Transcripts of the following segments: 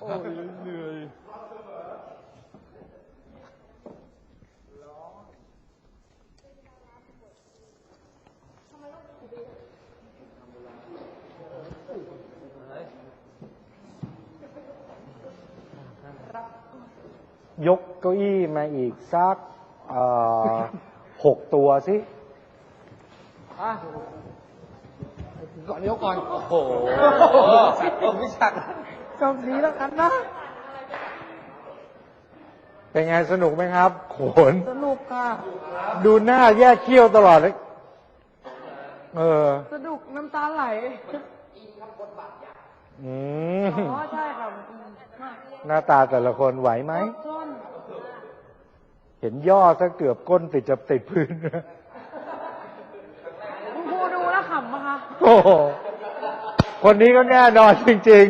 โอ้ยเหนื่อยยกเก้าอี้มาอีกสักหกตัวสิอะ ก่อนยกก่อนโอ้โหวิชาก็ดีแล้วกันนะ เป็นไงสนุกไหมครับ โขน สนุกค่ะ ดูหน้าแยกเขี้ยวตลอดเลย เออ สนุกน้ำตาไหล อืม อ๋อ ใช่ค่ะอืมมากหน้าตาแต่ละคนไหวไหม ต้น เห็นย่อซะเกือบก้นติดจะติดพื้น คุณครูดูแล้วขำปะคะ โอ้โหคนนี้ก็แน่นอนจริง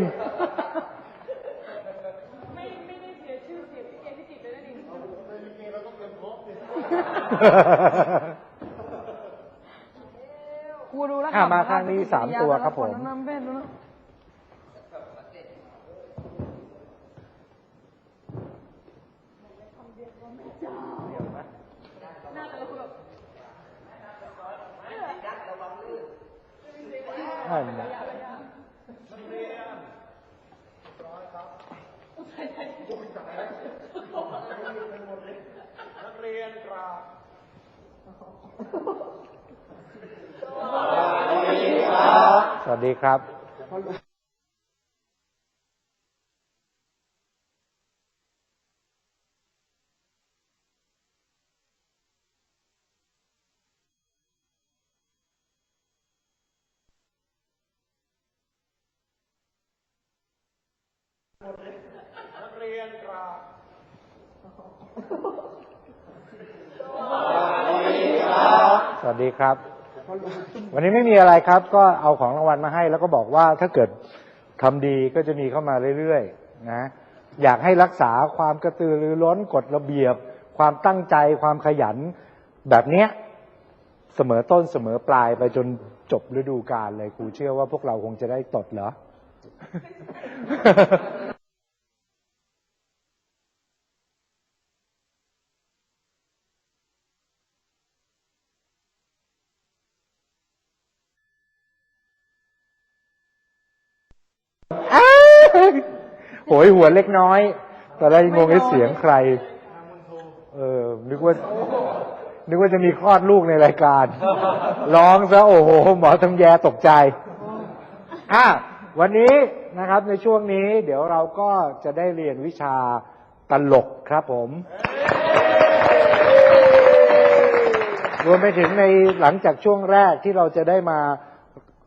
ไม่ไม่ได้เสียชื่อเสียงพี่เกพี่จิตเลยนะนี่ๆครูดูแล้วอะขำมาข้างนี้สามตัวครับผมน้ำเป็นนะนั่นน่ะ สวัสดีครับ สวัสดีครับ สวัสดีครับ วันนี้ไม่มีอะไรครับ ก็เอาของรางวัลมาให้ แล้วก็บอกว่าถ้าเกิดทำดีก็จะมีเข้ามาเรื่อยๆนะอยากให้รักษาความกระตือรือร้นกฎระเบียบ ความตั้งใจความขยัน แบบเนี้ยเสมอต้นเสมอปลายไปจนจบฤดูกาลเลยครูเชื่อว่าพวกเราคงจะได้ตดเหรอ โหยหัวเล็กน้อย ตอนแรกงงงไอ้เสียงใคร เออ นึกว่า นึกว่าจะมีคลอดลูกในรายการ ร้องซะโอ้โห หมอทำแยตกใจอะวันนี้นะครับในช่วงนี้ เดี๋ยวเราก็จะได้เรียนวิชาตลกครับผม รวมไปถึงในหลังจากช่วงแรกที่เราจะได้มา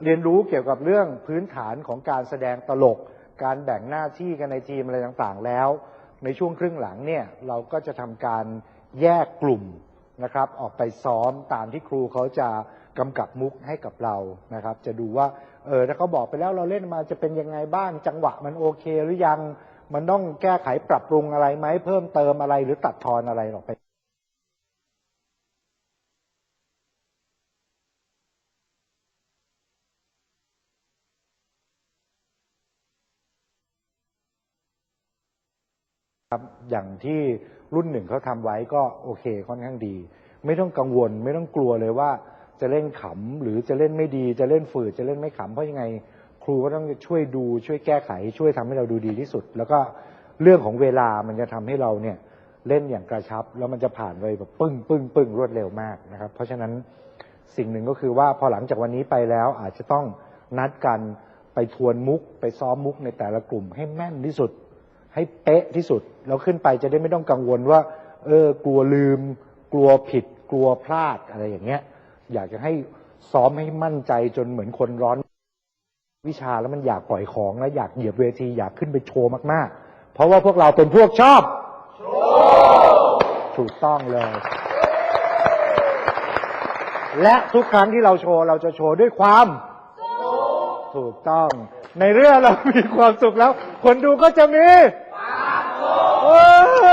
เรียนรู้เกี่ยวกับเรื่องพื้นฐานของการแสดงตลก การแบ่งหน้าที่กันในทีมอะไรต่างๆแล้ว ในช่วงครึ่งหลังเนี่ยเราก็จะทำการแยกกลุ่มนะครับ ออกไปซ้อมตามที่ครูเขาจะกำกับมุกให้กับเรานะครับ จะดูว่าเออถ้าเขาบอกไปแล้วเราเล่นมาจะเป็นยังไงบ้างจังหวะมันโอเคหรือยังมันต้องแก้ไขปรับปรุงอะไรไหมเพิ่มเติมอะไรหรือตัดทอนอะไรออกไป ครับอย่างที่รุ่นหนึ่งเขาทำไว้ก็โอเคค่อนข้างดี ไม่ต้องกังวลไม่ต้องกลัวเลยว่าจะเล่นขำหรือจะเล่นไม่ดีจะเล่นฝืดจะเล่นไม่ขำเพราะยังไง ครูก็ต้องช่วยดูช่วยแก้ไข ช่วยทำให้เราดูดีที่สุด แล้วก็เรื่องของเวลามันจะทำให้เราเนี่ยเล่นอย่างกระชับ แล้วมันจะผ่านไปแบบปึ้งปึ้งปึ้งรวดเร็วมากนะครับ เพราะฉะนั้นสิ่งหนึ่งก็คือว่าพอหลังจากวันนี้ไปแล้วอาจจะต้องนัดกันไปทวนมุก ไปซ้อมมุกในแต่ละกลุ่มให้แม่นที่สุด ให้เป๊ะที่สุดแล้วขึ้นไปจะได้ไม่ต้องกังวลว่า เออกลัวลืม กลัวผิด กลัวพลาดอะไรอย่างเงี้ย อยากจะให้ซ้อมให้มั่นใจจนเหมือนคนร้อน วิชาแล้วมันอยากปล่อยของแล้วอยากเหยียบเวทีอยากขึ้นไปโชว์มากๆ เพราะว่าพวกเราเป็นพวกชอบถูกต้องเลย และทุกครั้งที่เราโชว์เราจะโชว์ด้วยความถูกต้อง ในเรื่องเรามีความสุขแล้ว คนดูก็จะมีโอ้โห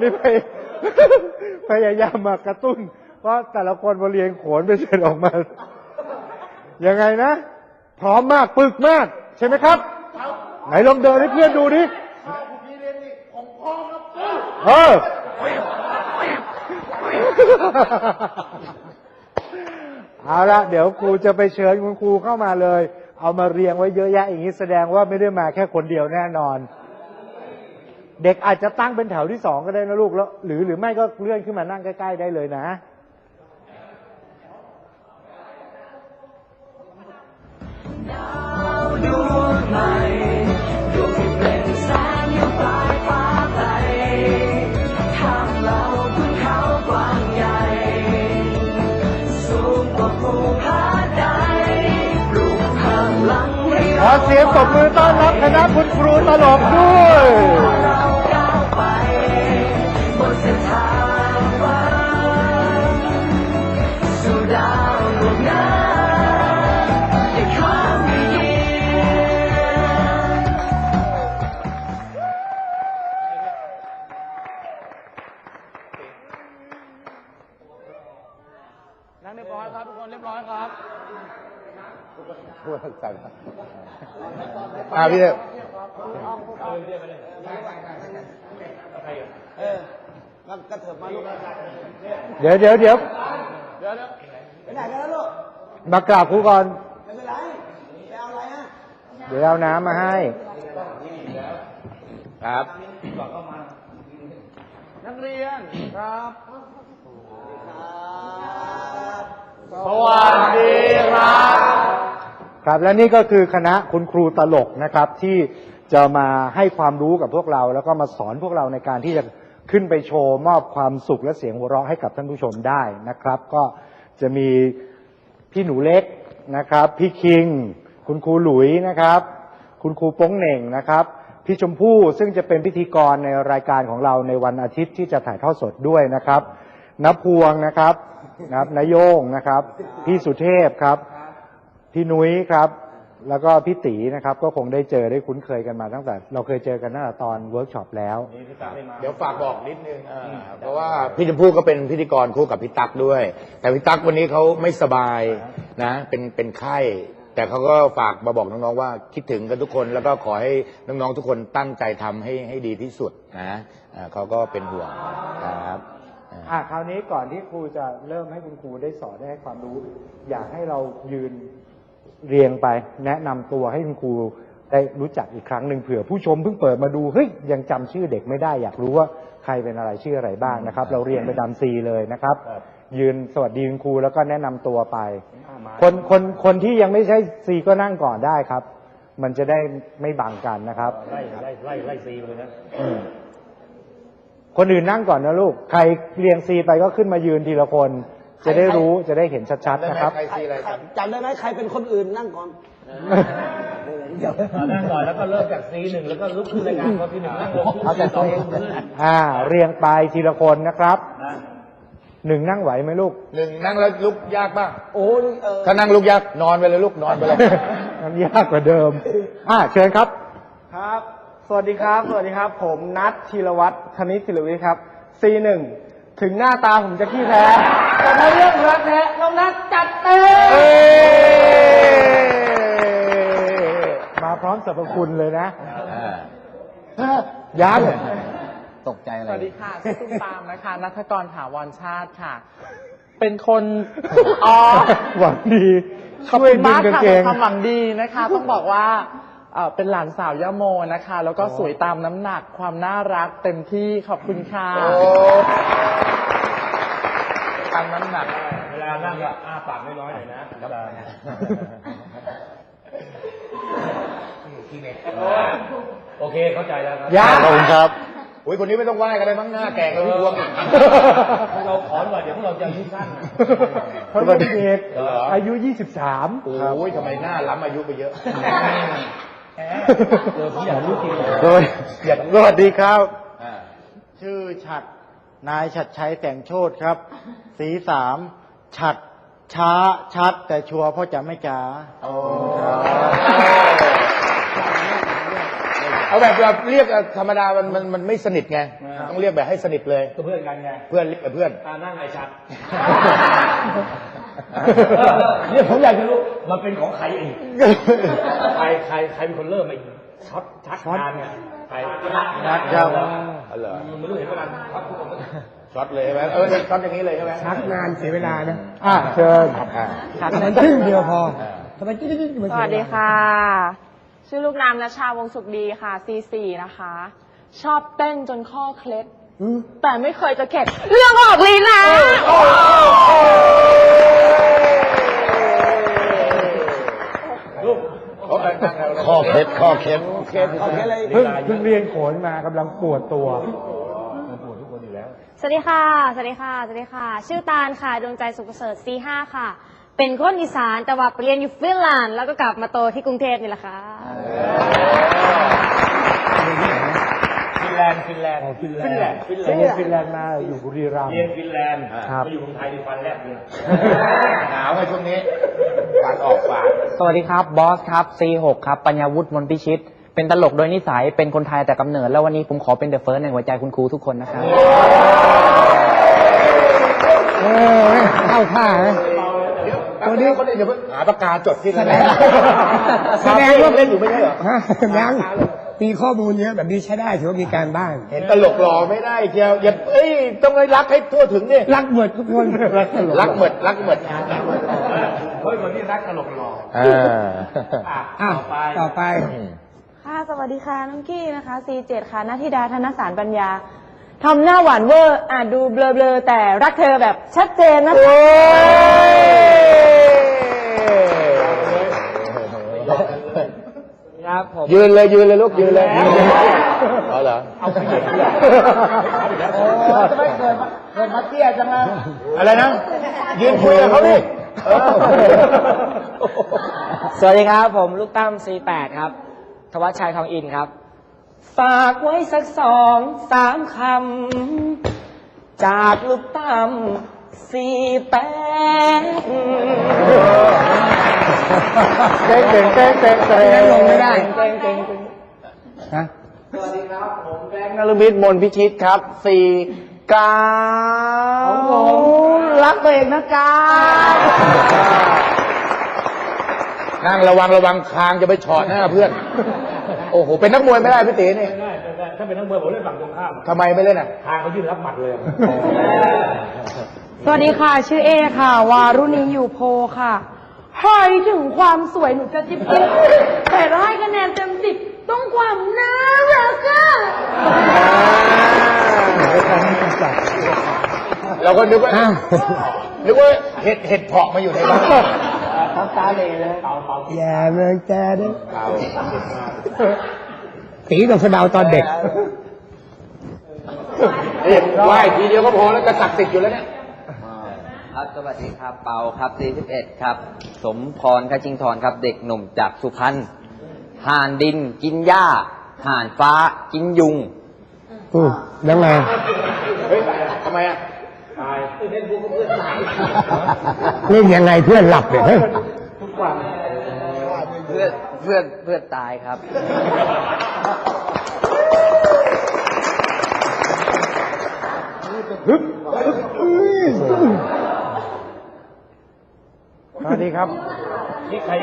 นี่ไปพยายามมากระตุ้น เพราะแต่ละคนพอเรียนโขนไปเสร็จออกมา ยังไงนะ พร้อมมากปึกมาก ใช่ไหมครับ ไหนลองเดินให้เพื่อนดูดิเออเอาละเดี๋ยวครูจะไปเชิญคุณครูเข้ามาเลย เอามาเรียงไว้เยอะแยะอย่างนี้แสดงว่าไม่ได้มาแค่คนเดียวแน่นอน เด็กอาจจะตั้งเป็นแถวที่สองก็ได้นะลูกแล้ว หรือหรือไม่ก็เลื่อนขึ้นมานั่งใกล้ๆได้เลยนะขอเสียงปรบมือต้อนรับคณะคุณครูตลกด้วยนั่ง พูดใส่อ่าพี่เทพเออแล้วกระเถิบมาลูกเดี๋ยวเดี๋ยวเดี๋ยวเดี๋ยวเดี๋ยวไปไหนกันแล้วลูกมากราบครูก่อนไม่เป็นไรไปเอาอะไรอะเดี๋ยวเอาน้ำมาให้ครับนักเรียนครับสวัสดีครับ ครับและนี่ก็คือคณะคุณครูตลกนะครับที่จะมาให้ความรู้กับพวกเรา แล้วก็มาสอนพวกเราในการที่จะขึ้นไปโชว์มอบความสุขและเสียงหัวเราะให้กับท่านผู้ชมได้นะครับ ก็จะมีพี่หนูเล็กนะครับ พี่คิง คุณครูหลุยนะครับ คุณครูโป้งเหน่งนะครับ พี่ชมพู่ซึ่งจะเป็นพิธีกรในรายการของเราในวันอาทิตย์ที่จะถ่ายทอดสดด้วยนะครับนพวงนะครับนะครับนายโยงนะครับ พี่สุเทพครับ พี่นุ้ยครับ แล้วก็พี่ตีนะครับ ก็คงได้เจอได้คุ้นเคยกันมาตั้งแต่ เราเคยเจอกันตั้งแต่ตอนเวิร์กช็อปแล้ว เดี๋ยวฝากบอกนิดนึงอ่าเพราะว่าพี่ชมพู่ก็เป็นพิธีกรคู่กับพี่ตั๊กด้วย แต่พี่ตั๊กวันนี้เขาไม่สบายนะ เป็นเป็นไข้ แต่เขาก็ฝากมาบอกน้องๆว่าคิดถึงกันทุกคนแล้วก็ขอให้น้องๆทุกคนตั้งใจทำให้ให้ดีที่สุดนะอ่าเขาก็เป็นห่วงครับ อ่าอะคราวนี้ก่อนที่ครูจะเริ่มให้คุณครูได้สอนได้ให้ความรู้ อยากให้เรายืน เรียงไปแนะนำตัวให้คุณครูได้รู้จักอีกครั้งหนึ่งเผื่อผู้ชมเพิ่งเปิดมาดูเฮ้ยยังจำชื่อเด็กไม่ได้ อยากรู้ว่าใครเป็นอะไรชื่ออะไรบ้างนะครับ เราเรียงไปตามซีเลยนะครับยืนสวัสดีคุณครูแล้วก็แนะนำตัวไปคนคนคนที่ยังไม่ใช่ซีก็นั่งก่อนได้ครับ มันจะได้ไม่บังกันนะครับ ไล่ไล่ไล่ไล่ซีไปเลยนะ คนอื่นนั่งก่อนนะลูก ใครเรียงซีไปก็ขึ้นมายืนทีละคน จะได้รู้จะได้เห็นชัดๆนะครับ ใครซีอะไรครับจำได้ไหมใครเป็นคนอื่นนั่งก่อนเดี๋ยวเอานั่งก่อนแล้วก็เริ่มจากซีหนึ่งแล้วก็ลุกขึ้นรายการพอซีหนึ่งนั่งลงเอาแต่ตัวเองอ่า เรียงไปทีละคนนะครับนะหนึ่งนั่งไหวไหมลูกหนึ่งนั่งแล้วลุกยากป่ะโอ้ยเออถ้านั่งลุกยากนอนไปเลยลูกนอนไปเลยมันยากกว่าเดิม อ่าเชิญครับ ครับ สวัสดีครับ สวัสดีครับ ผมนัทธีรวัตรธนิตศิลวิทย์ครับ C1 ถึงหน้าตาผมจะขี้แพ้ แต่ถ้าเรื่องรักแท้น้องนัทจัดเต็ม มาพร้อมสรรพคุณเลยนะอ่ายังตกใจอะไร สวัสดีค่ะชื่อตุ้มตามนะคะ นัทกรถาวรชาติค่ะ เป็นคน อ๋อ หวังดีขอบช่วยคุณดึงมากกางค่ะเกเป็นงความหวังดีนะคะ ต้องบอกว่าเอ่อเป็นหลานสาวยะโมนะคะ แล้วก็สวยตามน้ำหนักความน่ารักเต็มที่ขอบคุณค่ะ โอ้ทำน้ำหนัก เวลานั่งก็อ้าปากน้อยๆหน่อยนะเวลาโอเคเข้าใจแล้วครับยังขอบคุณครับอุ้ยคนนี้ไม่ต้องไหว้กันเลยมั้งหน้าแก่กันพี่พวงอีกให้เราขอนก่อนเดี๋ยวพวกเราจะอายุสั้นเขาเป็นเด็กเหรออายุ 23 โอ้ยทำไมหน้าล้ำอายุไปเยอะเออผมอยากรู้จริงโดยสวัสดีครับอ่าชื่อฉัด นายฉัดชัยแต่งโชตครับ สีสามฉัดช้าชัด แต่ชัวร์เพราะจะไม่จ้าโอ้เอาแบบแบบเรียกธรรมดามันมันมันไม่สนิทไง ต้องเรียกแบบให้สนิทเลย ก็เพื่อนกันไง เพื่อนเรียกแบบเพื่อนอ่านั่งไอชัดเนี่ยผมอยากจะรู้ มันเป็นของใครเองใครใครใครเป็นคนเริ่มไอ้ช็อตชักงานเนี่ยใครนัดนัดครับอ๋อ เหรอไม่รู้เห็นเวลาช็อตทุกคนช็อตเลยใช่ไหมเออช็อตอย่างนี้เลยใช่ไหมชักงานเสียเวลานะอะเชิญอ่าชักงานครึ่งเดียวพอสวัสดีค่ะ ชื่อลูกน้ำนะชาวงสุขดีค่ะ C4 นะคะ ชอบเต้นจนข้อเคล็ดแต่ไม่เคยจะเข็ดเรื่องออกลีนะ ข้อเคล็ดข้อเคล็ดโอเคเลยเพิ่งเพิ่งเรียนโขนมากำลังปวดตัว สวัสดีค่ะ สวัสดีค่ะ สวัสดีค่ะ ชื่อตาลค่ะ ดวงใจสุขประเสริฐ C5 ค่ะ เป็นคนอีสานแต่ว่าไปเรียนอยู่ฟินแลนด์ แล้วก็กลับมาโตที่กรุงเทพนี่แหละค่ะ ฟินแลนด์ฟินแลนด์ฟินแลนด์ฟินแลไปนด์เรียนฟินแลนด์มาอยู่บุรีรัมย์ เรียนฟินแลนด์ครับ มาอยู่เมืองไทยในฟันแรกเลยหนาวไงช่วงนี้การออกปากสวัสดีครับบอสครับ C6 ครับ ปัญญาวุฒิมนพิชิต เป็นตลกโดยนิสัยเป็นคนไทยแต่กำเนิด แล้ววันนี้ผมขอเป็นเดอะเฟิร์สในหัวใจคุณครูทุกคนนะครับ เออเข้าท่าไหมตัวนี้คนนี้เดี๋ยวหาปากกาจดที่แล้วแสดงว่า เล่นอยู่ไม่ใช่เหรอ ฮะยัง มีข้อมูลเยอะแบบนี้ใช้ได้ถือว่ามีการบ้านเห็นตลกหล่อไม่ได้เชียวอย่าเอ้ยต้องให้รักให้ทั่วถึงนี่รักหมดทุกคนรักเหมิดรักเหมิดเฮ้ยคนที่รักตลกหล่ออ่าอะอะต่อไปต่อไปค่ะสวัสดีค่ะน้องกี้นะคะ C7 ค่ะนาธิดาธนสารปัญญาทำหน้าหวานเวอร์อาจดูเบลอๆแต่รักเธอแบบชัดเจนนะคะ ครับผม ยืนเลยยืนเลยลูกยืนเลยเอาเหรอเอาไปเหยียบเพื่อนไม่เกิดเกิดมาเตี้ยจังเลยอะไรนะยืนคุยกับเขาดิเออสวัสดีครับ ผมลูกตั้ม C8 ครับทวัชชัยทองอินครับ ฝากไว้สักสองสามคำ จากลูกตั้ม C8 เก่งเก่งเก่งเก่งเก่งลงไม่ได้เก่งเก่งเฮะสวัสดีครับ ผมแบงค์นรมิตมนพิชิตครับสี่กาของผมรักตัวเองนะกานั่งระวังระวังคางจะไปเฉอดหน้าเพื่อน โอ้โห เป็นนักมวยไม่ได้พี่ตีนี่ได้ได้ได้ถ้าเป็นนักมวยผมเล่นฝั่งตรงข้ามทำไมไม่เล่นอะทางเขายื่นรับหมัดเลย สวัสดีค่ะ ชื่อเอค่ะ วารุณีอยู่โพค่ะ หอยถึงความสวยหนูจะจิบจิบแต่ถ้าให้คะแนนเต็มสิบต้องความน่ารักอะเราก็นึกว่านึกว่าเห็ดเห็ดเพาะมาอยู่ในบ้านอย่าเมืองแกเด้อเอาตีกับสะเดาวตอนเด็กเฮ้ยไหว้ทีเดียวก็พอแล้วจะศักดิ์สิทธิ์อยู่แล้วเนี่ย ครับ สวัสดีครับ เปาครับ41ครับ สมพรคชิงทรครับ เด็กหนุ่มจากสุพรรณห่านดินกินหญ้าห่านฟ้ากินยุง อือยังไง เฮ้ยทำไมอะตายเล่นพวกเพื่อนตายเล่นยังไงเพื่อนหลับเนี่ยเฮ้ยเพื่อนเพื่อนเพื่อนตายครับสวัสดี ครับ นี่ใคร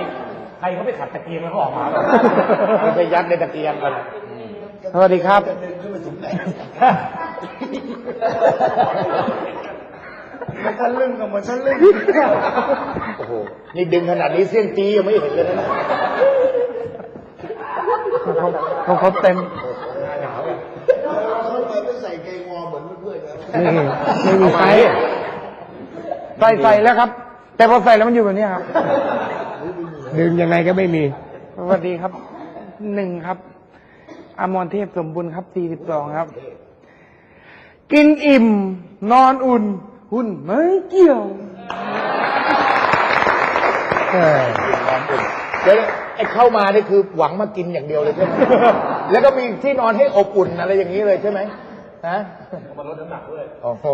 ใครเขาไปขัดตะเกียงแล้วเขาออกมามันไปยัดในตะเกียงกันสวัสดีครับโอ้โห นี่ดึงขนาดนี้เสี้ยนจียังไม่เห็นเลยนะเขาเขาเต็มนี่ไม่มีไฟใส่ใส่แล้วครับ แต่พอใส่แล้วมันอยู่แบบนี้ครับ ดึงยังไงก็ไม่มี สวัสดีครับ หนึ่งครับ อมรเทพสมบูรณ์ครับสี่สิบสองครับ กินอิ่ม นอนอุ่น หุ่นไม่เกี่ยวเออเดี๋ยวไอ้เข้ามานี่คือหวังมากินอย่างเดียวเลยใช่ไหม แล้วก็มีที่นอนให้อบอุ่นอะไรอย่างนี้เลยใช่ไหม ฮะมันลดน้ำหนักด้วย โอ้โห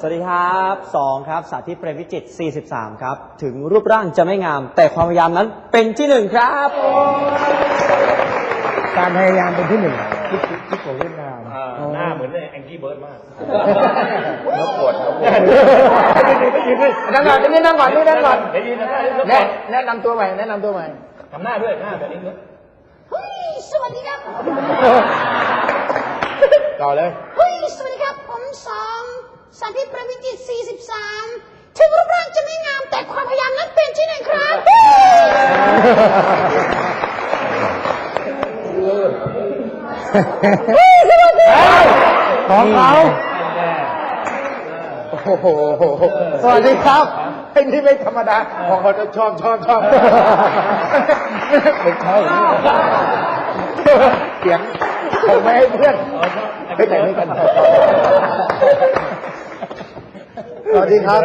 สวัสดีครับสองครับ สาธิตเปรมวิจิตร43 ครับ ถึงรูปร่างจะไม่งาม แต่ความพยายามนั้นเป็นที่หนึ่งครับการพยายามเป็นที่หนึ่งที่ที่ของเวียดนามอ่าหน้าเหมือนแองกี้เบิร์ดมากนกปวดนกปวดนั่งก่อนนี่นั่งก่อนนี่นั่งก่อนเดี๋ยวยืนนะแล้วแนะแนะนำตัวใหม่แนะนำตัวใหม่ทำหน้าด้วยหน้าแบบนี้ด้วยเฮ้ยสวัสดีครับต่อเลยเฮ้ย สวัสดีครับ ผมสองสาธิประวิจิตร43 ถึงรูปร่างจะไม่งามแต่ความพยายามนั้นเป็นที่หนึ่งครับ ของเขาโอ้โหสวัสดีครับไอ้นี่ไม่ธรรมดาของเขาจะชอบชอบชอบเป็นเขาอย่าเสียงผมไม่ให้เพื่อน ไม่แต่งด้วยกันสวัสดีครับ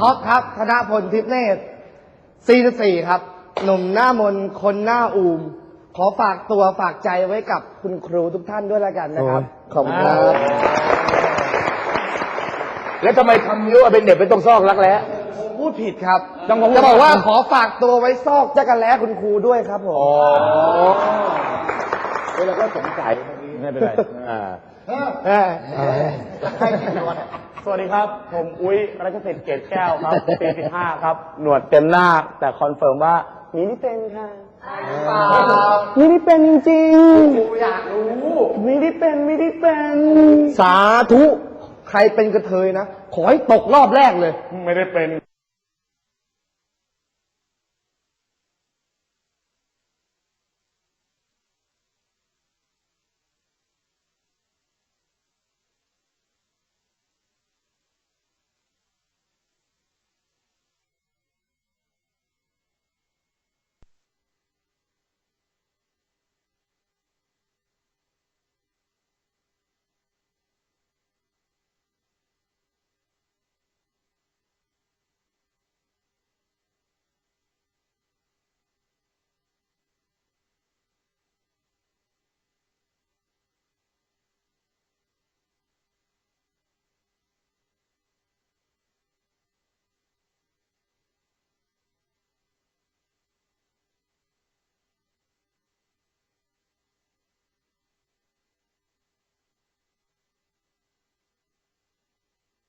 ท็อปครับ ธนพลทิพย์เนตร44 ครับ หนุ่มหน้ามนคนหน้าอูม ขอฝากตัวฝากใจไว้กับคุณครูทุกท่านด้วยแล้วกันนะครับ ขอบคุณครับ แล้วทำไมทำนิ้วเอาเป็นเด็กเป็นต้องซอกรักแร้พูดผิดครับจะบอกว่าขอฝากตัวไว้ซอกจักรแล้คุณครูด้วยครับผมเวลาก็สงสัยไม่เป็นไร อ่าสวัสดีครับ ผมอุ้ยรัชสิทธิ์เกตแก้วครับปี15ครับ หนวดเต็มหน้า แต่คอนเฟิร์มว่ามีนี่เป็นค่ะมีนี่เป็นจริงๆอยากรู้มีนี่เป็นมีนี่เป็น สาธุ ใครเป็นกระเทยนะ ขอให้ตกรอบแรกเลย ไม่ได้เป็น